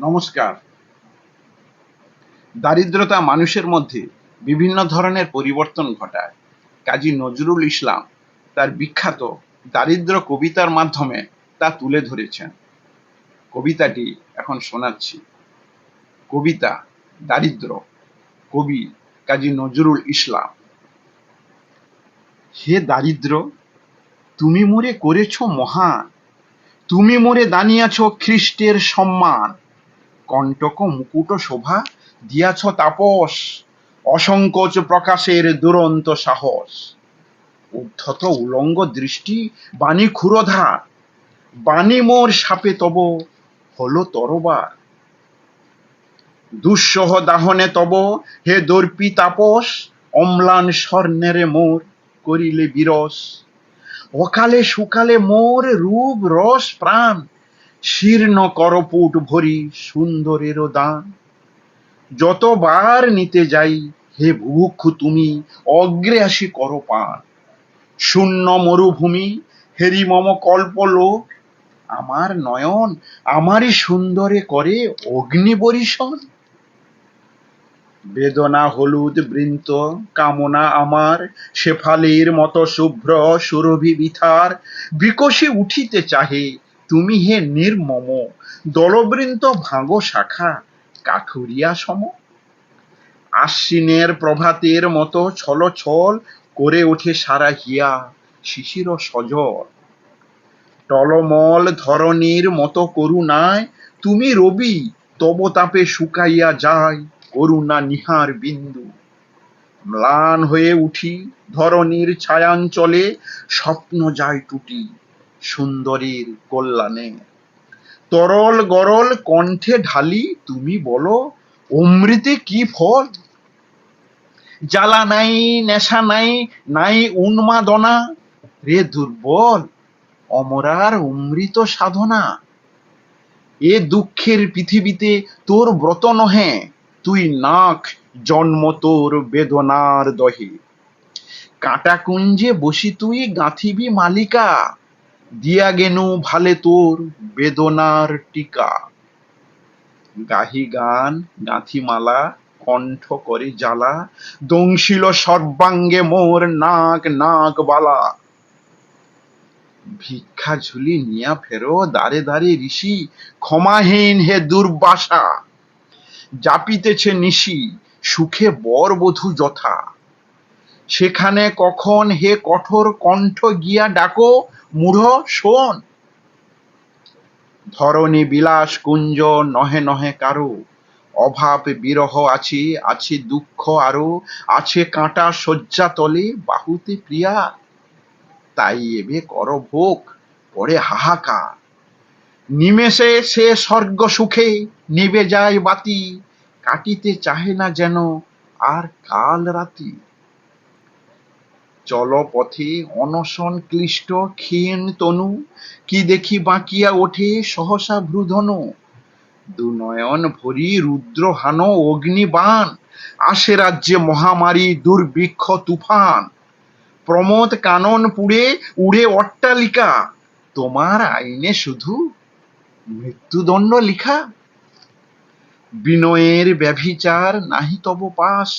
নমস্কার। দারিদ্রতা মানুষের মধ্যে বিভিন্ন ধরনের পরিবর্তন ঘটায়। কাজী নজরুল ইসলাম তার বিখ্যাত দারিদ্র কবিতার মাধ্যমে তা তুলে ধরেছেন। কবিতাটি এখন শোনাচ্ছি। কবিতা, দারিদ্র, কবি কাজী নজরুল ইসলাম। হে দারিদ্র, তুমি মোরে করেছ মহান। তুমি মোরে দানিয়াছ খ্রিস্টের সম্মান। কণ্টক মুকুট শোভা, দিয়াছ তাপস, অসংকোচ প্রকাশের দুরন্ত সাহস। উদ্ধত উলঙ্গ দৃষ্টি, বাণী ক্ষুরধার বাণী মোর সাপে তব, হলো তরবার। দুঃসহ দাহনে তব, হে দর্পি তাপস, অম্লান স্বর্ণেরে মোর করিলে বিরস। অকালে সুকালে মোর রূপ রস প্রাণ। শীর্ণ করপুট ভরি সুন্দরেরও দান। যতবার নিতে যাই, হে বুভুক্ষু তুমি অগ্রে আসি কর পান শূন্য মরুভূমি, হেরি মম কল্পলোক আমার নয়ন আমারই সুন্দরে করে অগ্নি বরিশন। বেদনা হলুদ বৃন্ত, কামনা আমার, শেফালির মতো শুভ্র সুরভি বিথার। বিকশি উঠিতে চাহে তুমি হে নির্মম দলবৃন্ত ভাঙো শাখা, কাঠুরিয়া সম। আশ্বিনের প্রভাতের মতো ছল ছল করে ওঠে সারা হিয়া শিশির সজল। টলমল ধরণীর মতো করুণায় তুমি রবি, তব তাপে শুকাইয়া যায় করুণা নিহার বিন্দু। ম্লান হয়ে উঠি ধরণীর ছায়াঞ্চলে, স্বপ্ন যায় টুটি সুন্দরীর কল্যাণে। তরল গরল কণ্ঠে ঢালি, তুমি বলো, অমৃতে কি ফল? জ্বালা নাই, নেশা নাই নাই উন্মাদনা, রে দুর্বল, অমরার অমৃত সাধনা। এ দুঃখের পৃথিবীতে তোর ব্রত নহে, তুই নাক জন্ম তোর বেদনার দহে। কাটা কুঞ্জে বসি তুই, গাঁথিবি মালিকা দিয়া গেনু ভালে তোর বেদনার টিকা। গাহি গান, গাঁথি মালা, কণ্ঠ করে জ্বালা, দংশিল সর্বাঙ্গে মোর নাক নাক বালা। ভিক্ষা ঝুলি নিয়া ফেরো দাঁড়ে দাঁড়ে ঋষি, ক্ষমাহীন হে দুর্বাসা। জাপিতেছে নিশি, সুখে বর বধূ যথা। সেখানে কখন হে কঠোর কণ্ঠ গিয়া ডাকো মূঢ় শোন। ধরণী বিলাস কুঞ্জ নহে নহে কারও। অভাব বিরহ আছি, আছে দুঃখ আরও। আছে কাঁটা শয্যা তলে, বাহুতে প্রিয়া তাই এবে কর ভোগ, পরে হাহাকার। নিমেষে সে স্বর্গ সুখে, নিবে যায় বাতি। কাটিতে চাহে না যেন আর কাল রাতি। চল পথে অনশন ক্লিষ্ট ক্ষীণ তনু, কি দেখি বাঁকিয়া ওঠে সহসা ভ্রুধনু? দুনয়ন ভরি রুদ্রহান অগ্নিবাণ, আসে রাজ্যে মহামারী দুর্ভিক্ষ তুফান। প্রমোদ কানন পুড়ে উড়ে অট্টালিকা, তোমার আইনে শুধু মৃত্যুদণ্ড লিখা? বিনয়ের ব্যভিচার নাহি তব পাশ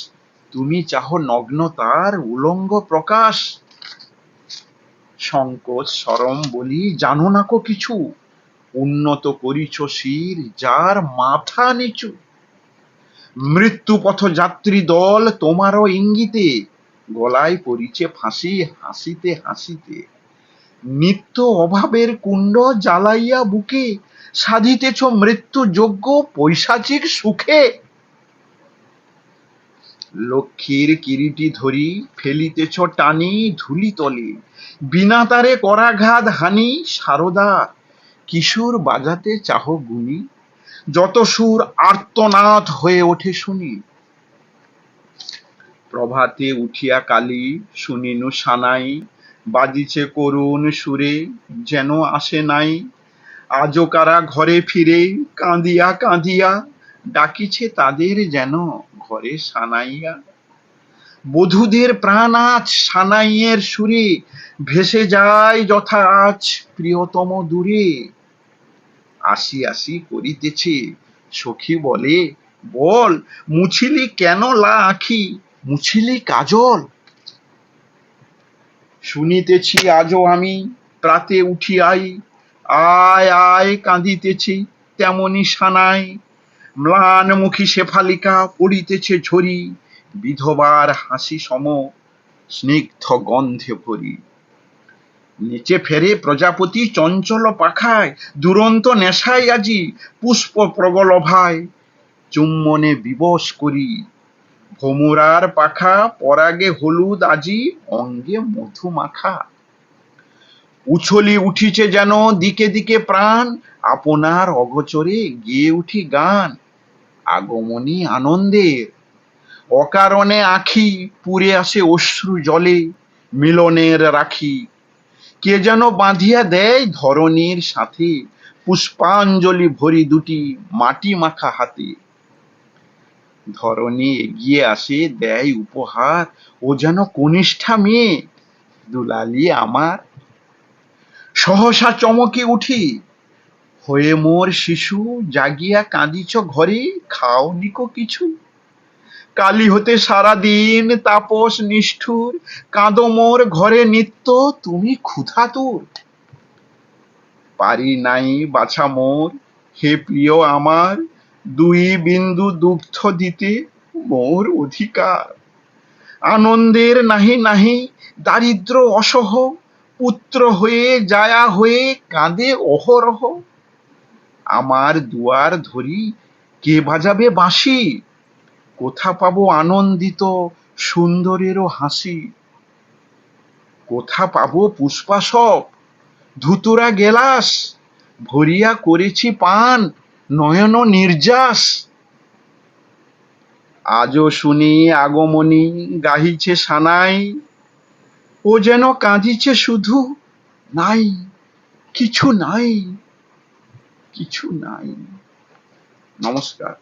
তুমি চাহ নগ্নতার উলঙ্গ প্রকাশ। সংকোচ, সরম বলি জানো না কো কিছু? উন্নত করিছ শির যার মাথা নিচু। মৃত্যু পথ যাত্রী দল তোমারও ইঙ্গিতে। গলায় পরিছে ফাঁসি হাসিতে হাসিতে। নিত্য অভাবের কুণ্ড জ্বালাইয়া বুকে। সাধিতেছ মৃত্যু যোগ্য পৈশাচিক সুখে। লক্ষ্মীর কিরিটি ধরি ফেলিতেছ টানি ধুলি তলে। বিনা তারে করাঘাত হানি সারদা। কিশোর বাজাতে চাহ গুনি। যত সুর আর্তনাদ হয়ে ওঠে শুনি। প্রভাতে উঠিয়া কালী শুনিনু সানাই। বাজিছে করুণ সুরে যেন আসে নাই। আজও কারা ঘরে ফিরে কাঁদিয়া কাঁদিয়া ডাকিছে তাদের যেন। ঘরে সানাইয়া। বধূদের প্রাণ আজ সানাইয়ের সুরে, ভেসে যায় যথা আজ প্রিয়তম দূরে। আসি আসি করিতেছে, সখী বলে, বল, মুছিলি কেন লা আখি? মুছিলি কাজল। শুনিতেছি আজও আমি প্রাতে উঠি আই আয় আয় কাঁদিতেছি তেমনি সানাই। ম্লান মুখী শেফালিকা পড়িতেছে ঝরি বিধবার হাসি সম, স্নিগ্ধ গন্ধে ভরি। নিচে ফেরে প্রজাপতি চঞ্চল পাখায়, দুরন্ত নেশায় আজি পুষ্প প্রগলভায় চুম্বনে বিবশ করি, ভোমরার পাখা, পরাগে হলুদ আজি অঙ্গে মধু মাখা উছলি উঠিছে যেন দিকে দিকে প্রাণ, আপনার অগচরে গেয়ে উঠি গান, আগমনী আনন্দের অকারণে আখি পুরে আসে অশ্রু জলে, মিলনের রাখি। কে যেন বাঁধিয়া দেয় ধরণীর সাথে, পুষ্পাঞ্জলি ভরি দুটি মাটি মাখা হাতে। ধরণী এগিয়ে আসে, দেয় উপহার, ও যেন কনিষ্ঠা মেয়ে, দুলালি আমার সহসা চমকে উঠি। হয়ে মোর শিশু জাগিয়া কাঁদিছ ঘরে খাও নিকো কিছু? কালি হতে সারা দিন তাপস নিষ্ঠুর, কাঁদো মোর ঘরে নিত্য, তুমি ক্ষুধাতুর পারি নাই বাছা মোর, হে প্রিয় আমার, দুই বিন্দু দুগ্ধ দিতে মোর অধিকার। আনন্দের নাহি নাহি, দারিদ্র অসহ পুত্র হয়ে, জায়া হয়ে কাঁদে অহরহ। আমার দুয়ার ধরি কে বাজাবে বাঁশি? কোথা পাবো আনন্দিত সুন্দরেরও হাসি? কোথা পাবো পুষ্পাসব ধুতুরা গেলাস, ভরিয়া করেছি পান, নয়ন নির্যাস। আজও শুনি আগমনী, গাহিছে সানাই ও যেন কাঁদিছে শুধু নাই কিছু নাই কিছু নাই। নমস্কার।